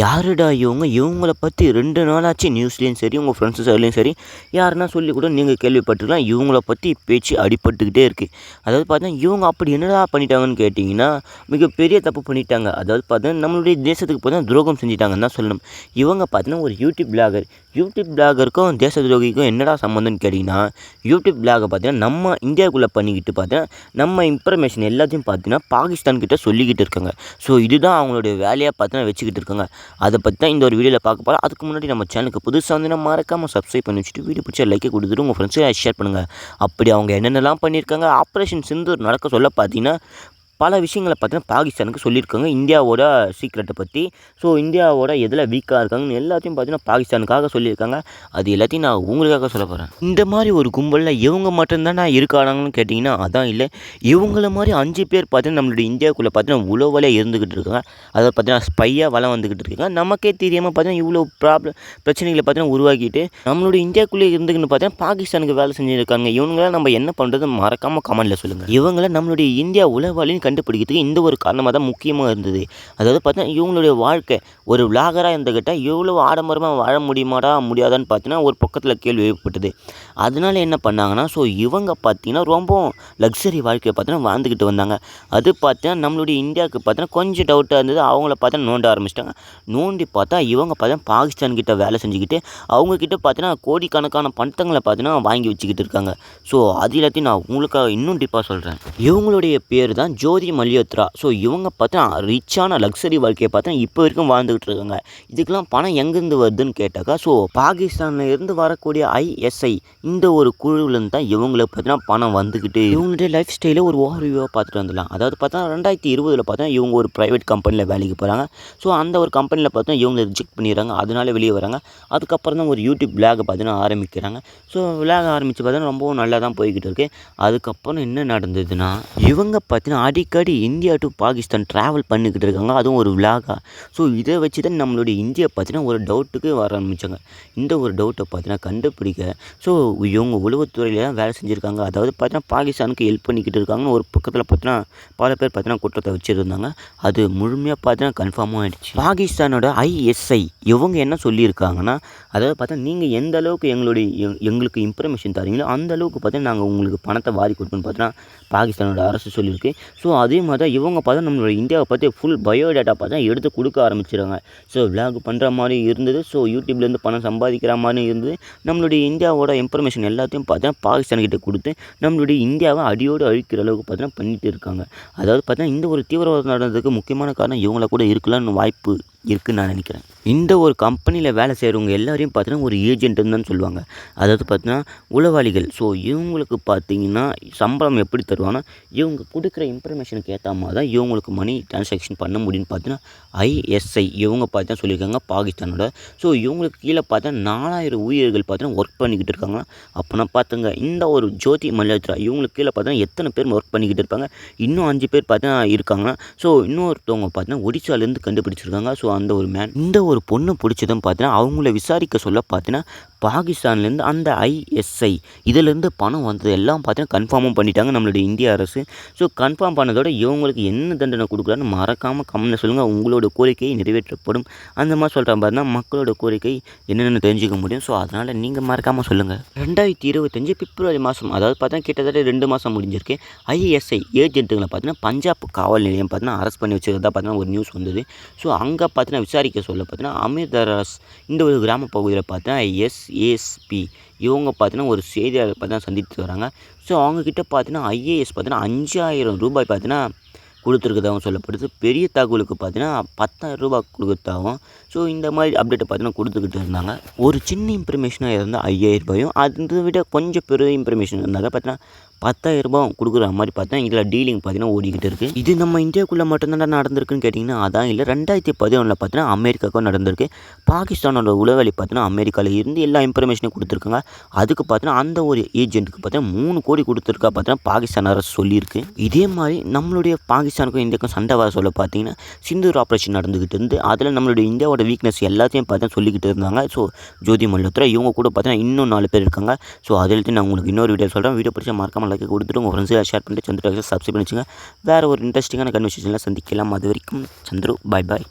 யாருடா இவங்க? இவங்கள பற்றி ரெண்டு நாளாச்சு நியூஸ்லேயும் சரி உங்கள் ஃப்ரெண்ட்ஸ் சைட்லேயும் சரி யாருன்னா சொல்லி கூட நீங்கள் கேள்விப்பட்டிருக்கலாம். இவங்கள பற்றி பேச்சு அடிபட்டுக்கிட்டே இருக்குது அதாவது பார்த்தா இவங்க அப்படி என்னடா பண்ணிட்டாங்கன்னு கேட்டிங்கன்னா மிகப்பெரிய தப்பு பண்ணிட்டாங்க. அதாவது பார்த்தா நம்மளுடைய தேசத்துக்கு பார்த்தா துரோகம் செஞ்சிட்டாங்கன்னு தான் சொல்லணும். இவங்க பார்த்தீங்கன்னா ஒரு யூடியூப் பிளாகர் யூடியூப் பிளாகருக்கும் தேச துரோகிக்கும் என்னடா சம்மந்தம்னு கேட்டிங்கன்னா யூடியூப் பிளாகை பார்த்தீங்கன்னா நம்ம இந்தியாவுக்குள்ளே பண்ணிக்கிட்டு பார்த்தீங்கன்னா நம்ம இன்ஃபர்மேஷன் எல்லாத்தையும் பார்த்தீங்கன்னா பாகிஸ்தான்கிட்ட சொல்லிக்கிட்டு இருக்காங்க. ஸோ இதுதான் அவங்களுடைய வேலையாக பார்த்தீங்கன்னா வச்சுக்கிட்டு இருக்காங்க. அதை பற்றி தான் இந்த ஒரு வீடியோவில் பார்க்க போகிறோம் அதுக்கு முன்னாடி நம்ம சேனலுக்கு புதுசாக வந்து மறக்காமல் சப்ஸ்கிரைப் பண்ணி வச்சுட்டு வீடியோ பிடிச்சா லைக்கை கொடுத்துட்டு உங்கள் ஃப்ரெண்ட்ஸுக்கு ஷேர் பண்ணுங்கள் அப்படி அவங்க என்னென்னலாம் பண்ணியிருக்காங்க ஆப்ரேஷன் சிந்தூர் நடக்க சொல்ல பார்த்தீங்கன்னா பல விஷயங்களை பார்த்தீங்கன்னா பாகிஸ்தானுக்கு சொல்லியிருக்காங்க. இந்தியாவோட சீக்ரெட்டை பற்றி ஸோ இந்தியாவோட எதில் வீக்காக இருக்காங்கன்னு எல்லாத்தையும் பார்த்தீங்கன்னா பாகிஸ்தானுக்காக சொல்லியிருக்காங்க. அது எல்லாத்தையும் நான் உங்களுக்காக சொல்ல போகிறேன் இந்த மாதிரி ஒரு கும்பலில் இவங்க மட்டும்தான் இருக்கானாங்கன்னு கேட்டிங்கன்னா அதான் இல்லை. இவங்கள மாதிரி அஞ்சு பேர் பார்த்தீங்கன்னா நம்மளுடைய இந்தியாவுக்குள்ளே பார்த்தீங்கன்னா உழவலே இருந்துக்கிட்டு இருக்காங்க. அதை பார்த்தீங்கன்னா ஸ்பையாக வளம் வந்துக்கிட்டு இருக்காங்க. நமக்கே தெரியாமல் பார்த்தீங்கன்னா இவ்வளோ ப்ராப்ளம் பிரச்சனைகளை பார்த்தீங்கன்னா உருவாக்கிட்டு நம்மளுடைய இந்தியாவுக்குள்ளே இருந்துக்கின்னு பார்த்தீங்கன்னா பாகிஸ்தானுக்கு வேலை செஞ்சுருக்காங்க இவங்களாம் நம்ம என்ன பண்ணுறது மறக்காமல் கமெண்டில் சொல்லுங்கள் இவங்கள நம்மளுடைய இந்தியா உளவாளின்னு கண்டுபிடிக்கிறதுக்கு இந்த ஒரு காரணமாக தான் முக்கியமாக இருந்தது. அதாவது பார்த்தா இவங்களுடைய வாழ்க்கை ஒரு விளாகராக இருந்துக்கிட்டால் இவ்வளோ ஆடம்பரமாக வாழ முடியுமாடா முடியாதான்னு பார்த்தீங்கன்னா ஒரு பக்கத்தில் கேள்வி ஏற்பட்டது அதனால என்ன பண்ணாங்கன்னா ஸோ இவங்க பார்த்தீங்கன்னா ரொம்ப லக்ஸரி வாழ்க்கையை பார்த்தீங்கன்னா வாழ்ந்துக்கிட்டு வந்தாங்க. அது பார்த்தீங்கன்னா நம்மளுடைய இந்தியாவுக்கு பார்த்தீங்கன்னா கொஞ்சம் டவுட்டாக இருந்தது. அவங்கள பார்த்தா நோண்ட ஆரம்பிச்சிட்டாங்க. நோண்டி பார்த்தா இவங்க பார்த்தா பாகிஸ்தான் கிட்ட வேலை செஞ்சுக்கிட்டு அவங்கக்கிட்ட பார்த்தீங்கன்னா கோடிக்கணக்கான பணத்தங்களை பார்த்தீங்கன்னா வாங்கி வச்சுக்கிட்டு இருக்காங்க. ஸோ அது எல்லாத்தையும் நான் உங்களுக்காக இன்னும் டிப்பாக சொல்கிறேன் இவங்களுடைய பேர் தான் ஜோதி மல்யோத்ரா ஸோ இவங்க பார்த்தா ரிச்சான லக்ஸரி வாழ்க்கையை பார்த்தா இப்போ வரைக்கும் வாழ்ந்துக்கிட்டு இருக்காங்க. இதுக்கெல்லாம் பணம் எங்கேருந்து வருதுன்னு கேட்டாக்கா ஸோ பாகிஸ்தானில் இருந்து வரக்கூடிய ஐஎஸ்ஐ இந்த ஒரு குழுவிலேருந்து தான் இவங்களுக்கு பார்த்தீங்கன்னா பணம் வந்துக்கிட்டு இவங்களுடைய லைஃப் ஸ்டைலை ஒரு ஓவர்வியூவாக பார்த்துட்டு வந்துடலாம். அதாவது பார்த்தா ரெண்டாயிரத்தி இருபதில் பார்த்தா இவங்க ஒரு ப்ரைவேட் கம்பெனியில் வேலைக்கு போகிறாங்க ஸோ அந்த ஒரு கம்பெனியில் பார்த்தா இவங்க ரிஜெக்ட் பண்ணிடுறாங்க. அதனால வெளியே வராங்க. அதுக்கப்புறம் தான் ஒரு யூடியூப் பிளாகை பார்த்தீங்கன்னா ஆரம்பிக்கிறாங்க. ஸோ விளாக ஆரம்பித்து பார்த்தீங்கன்னா ரொம்பவும் நல்லா தான் போய்கிட்டு இருக்கு. அதுக்கப்புறம் என்ன நடந்ததுன்னா இவங்க பார்த்தீங்கன்னா அடிக்கடி இந்தியா டு பாகிஸ்தான் ட்ராவல் பண்ணிக்கிட்டு இருக்காங்க. அதுவும் ஒரு விளாகா ஸோ இதை வச்சு தான் நம்மளுடைய இந்தியா பார்த்தீங்கன்னா ஒரு டவுட்டுக்கு வர ஆரம்பித்தாங்க இந்த ஒரு டவுட்டை பார்த்தீங்கன்னா கண்டுபிடிக்க. ஸோ இவங்க உளவுத்துறையில் தான் வேலை செஞ்சுருக்காங்க. அதாவது பார்த்தீங்கன்னா பாகிஸ்தானுக்கு ஹெல்ப் பண்ணிக்கிட்டு இருக்காங்கன்னு ஒரு பக்கத்தில் பார்த்தீங்கன்னா பல பேர் பார்த்தீங்கன்னா குற்றத்தை வச்சுருந்தாங்க. அது முழுமையாக பார்த்தீங்கன்னா கன்ஃபார்மாக ஆயிடுச்சு. பாகிஸ்தானோட ஐஎஸ்ஐ இவங்க என்ன சொல்லியிருக்காங்கன்னா அதாவது பார்த்தா நீங்கள் எந்த அளவுக்கு எங்களுடைய எங்களுக்கு இன்ஃபர்மேஷன் தரீங்களோ அந்த அளவுக்கு பார்த்தீங்கன்னா நாங்கள் உங்களுக்கு பணத்தை வாரி கொடுப்போம்னு பார்த்தீங்கன்னா பாகிஸ்தானோட அரசு சொல்லியிருக்கு. ஸோ அதே மாதிரி தான் இவங்க பார்த்தா நம்மளோட இந்தியாவை பற்றி ஃபுல் பயோடேட்டா பார்த்தா எடுத்து கொடுக்க ஆரம்பிச்சிடுறாங்க. ஸோ விளாக் பண்ணுற மாதிரி இருந்தது. ஸோ யூடியூப்லேருந்து பணம் சம்பாதிக்கிற மாதிரி இருந்தது. நம்மளுடைய இந்தியாவோட இன்ஃபர்மேஷன் எல்லாத்தையும் பார்த்தா பாகிஸ்தான்கிட்ட கொடுத்து நம்மளுடைய இந்தியாவை அடியோடு அழிக்கிற அளவுக்கு பார்த்தினா பண்ணிட்டு இருக்காங்க. அதாவது பார்த்தா இந்த ஒரு தீவிரவாதம் நடந்ததுக்கு முக்கியமான காரணம் இவங்கள கூட இருக்கலாம்னு வாய்ப்பு இருக்குதுன்னு நான் நினைக்கிறேன். இந்த ஒரு கம்பெனியில் வேலை செய்கிறவங்க எல்லாரையும் பார்த்தீங்கன்னா ஒரு ஏஜென்ட்டுன்னு தான் சொல்லுவாங்க. அதாவது பார்த்தீங்கன்னா உளவாளிகள். ஸோ இவங்களுக்கு பார்த்தீங்கன்னா சம்பளம் எப்படி தருவாங்கன்னா இவங்க கொடுக்குற இன்ஃபர்மேஷனுக்கு ஏற்ற மாதிரி தான் இவங்களுக்கு மணி டிரான்சாக்ஷன் பண்ண முடியும்னு பார்த்தீங்கன்னா ஐஎஸ்ஐ இவங்க பார்த்தா சொல்லியிருக்காங்க பாகிஸ்தானோட. ஸோ இவங்களுக்கு கீழே பார்த்தா நாலாயிரம் ஊழியர்கள் பார்த்தீங்கன்னா ஒர்க் பண்ணிக்கிட்டு இருக்காங்க. அப்போனா பார்த்துங்க இந்த ஒரு ஜோதி மல்யோத்ரா இவங்களுக்கு கீழே பார்த்தீங்கன்னா எத்தனை பேர் ஒர்க் பண்ணிக்கிட்டு இருப்பாங்க? இன்னும் அஞ்சு பேர் பார்த்தீங்கன்னா இருக்காங்க. ஸோ இன்னொருத்தவங்க பார்த்தீங்கன்னா ஒடிசாலேருந்து கண்டுபிடிச்சிருக்காங்க. ஸோ அந்த ஒரு மேன் இந்த ஒரு பொண்ணை பிடிச்சதும் பார்த்தீங்கன்னா அவங்கள விசாரிக்க சொல்ல பார்த்தீங்கன்னா பாகிஸ்தான்லேருந்து அந்த ஐஎஸ்ஐ இதிலேருந்து பணம் வந்தது எல்லாம் பார்த்தீங்கன்னா கன்ஃபார்மும் பண்ணிட்டாங்க நம்மளுடைய இந்திய அரசு. ஸோ கன்ஃபார்ம் பண்ணதோட இவங்களுக்கு என்ன தண்டனை கொடுக்குறான்னு மறக்காமல் கம்மனை சொல்லுங்கள் உங்களோட கோரிக்கையை நிறைவேற்றப்படும். அந்த மாதிரி சொல்கிற பார்த்தீங்கன்னா மக்களோட கோரிக்கை என்னென்னு தெரிஞ்சுக்க முடியும். ஸோ அதனால் நீங்கள் மறக்காமல் சொல்லுங்கள் ரெண்டாயிரத்தி இருபத்தஞ்சி பிப்ரவரி மாதம் அதாவது பார்த்தா கிட்டத்தட்ட ரெண்டு மாதம் முடிஞ்சிருக்கு. ஐஎஸ்ஐ ஏஜென்ட்டுங்களை பார்த்தீங்கன்னா பஞ்சாப் காவல் நிலையம் பார்த்தீங்கன்னா அரெஸ்ட் பண்ணி வச்சுருந்தா பார்த்தீங்கன்னா ஒரு நியூஸ் வந்தது. ஸோ அங்கே பார்த்தீங்கன்னா விசாரிக்க சொல்ல பார்த்தீங்கன்னா அமிர்தராஸ் இந்த ஒரு கிராம பகுதியில் பார்த்தீங்கன்னா எஸ்ஏஎஸ்பி இவங்க பார்த்தீங்கன்னா ஒரு செய்தியாளர் பார்த்தீங்கன்னா சந்தித்து வராங்க. ஸோ அவங்கக்கிட்ட பார்த்தீங்கன்னா ஐஏஎஸ் பார்த்தீங்கன்னா அஞ்சாயிரம் ரூபாய் பார்த்தீங்கன்னா கொடுத்துருக்கதாகவும் சொல்லப்படுது. பெரிய தகவலுக்கு பார்த்தீங்கன்னா பத்தாயிரம் ரூபாய் கொடுக்குறதாகவும் ஸோ இந்த மாதிரி அப்டேட்டை பார்த்தீங்கன்னா கொடுத்துக்கிட்டு இருந்தாங்க. ஒரு சின்ன இன்ஃபர்மேஷனாக இருந்தால் ஐயாயிரம் ரூபாயும் அதை விட கொஞ்சம் பெரிய இன்ஃபர்மேஷன் இருந்தாங்க பார்த்தீங்கன்னா பத்தாயிரம் ரூபாய் கொடுக்குற மாதிரி பார்த்தா இதில் டீலிங் பார்த்தீங்கன்னா ஓடிக்கிட்டு இருக்குது இது நம்ம இந்தியாவுக்குள்ளே மட்டும்தான் நடந்திருக்குன்னு கேட்டிங்கன்னா அதான் இல்லை. ரெண்டாயிரத்தி பதினொன்றில் பார்த்தீங்கன்னா அமெரிக்காவுக்கும் நடந்திருக்கு. பாகிஸ்தானோட உளவழி பார்த்தீங்கன்னா அமெரிக்காவில் இருந்து எல்லா இன்ஃபர்மேஷனும் கொடுத்துருக்காங்க. அதுக்கு பார்த்தீங்கன்னா அந்த ஒரு ஏஜென்ட்டுக்கு பார்த்தீங்கன்னா மூணு கோடி கொடுத்துருக்கா பார்த்தீங்கன்னா பாகிஸ்தான் அரசு சொல்லியிருக்கு. இதே மாதிரி நம்மளுடைய பாகிஸ்தான் பாகிஸ்தானுக்கும் இந்தியாவுக்கும் சண்டை வர சொல்ல பார்த்தீங்கன்னா சிந்தூர் ஆப்ரேஷன் நடந்துக்கிட்டு இருந்து அதில் நம்மளுடைய இந்தியாவோட வீக்னஸ் எல்லாத்தையும் பார்த்தா சொல்லிக்கிட்டு இருந்தாங்க. ஸோ ஜோதி மல்ஹோத்ரா இவங்க கூட பார்த்தீங்கன்னா இன்னும் நாலு பேர் இருக்காங்க. ஸோ அதில் நான் உங்களுக்கு இன்னொரு வீடியோ சொல்கிறேன் வீடியோ பிடிச்சா மறக்காமல் லைக் கொடுத்துட்டு உங்கள் ஃப்ரெண்ட்ஸுக்கு ஷேர் பண்ணிட்டு சந்திரா சப்ஸ்கிரைப் பண்ணி வச்சுங்க வேறு ஒரு இன்ட்ரெஸ்டிங்கான கன்வர்சேஷனில் சந்திக்கலாம். அது வரைக்கும் சந்துரு பாய் பாய்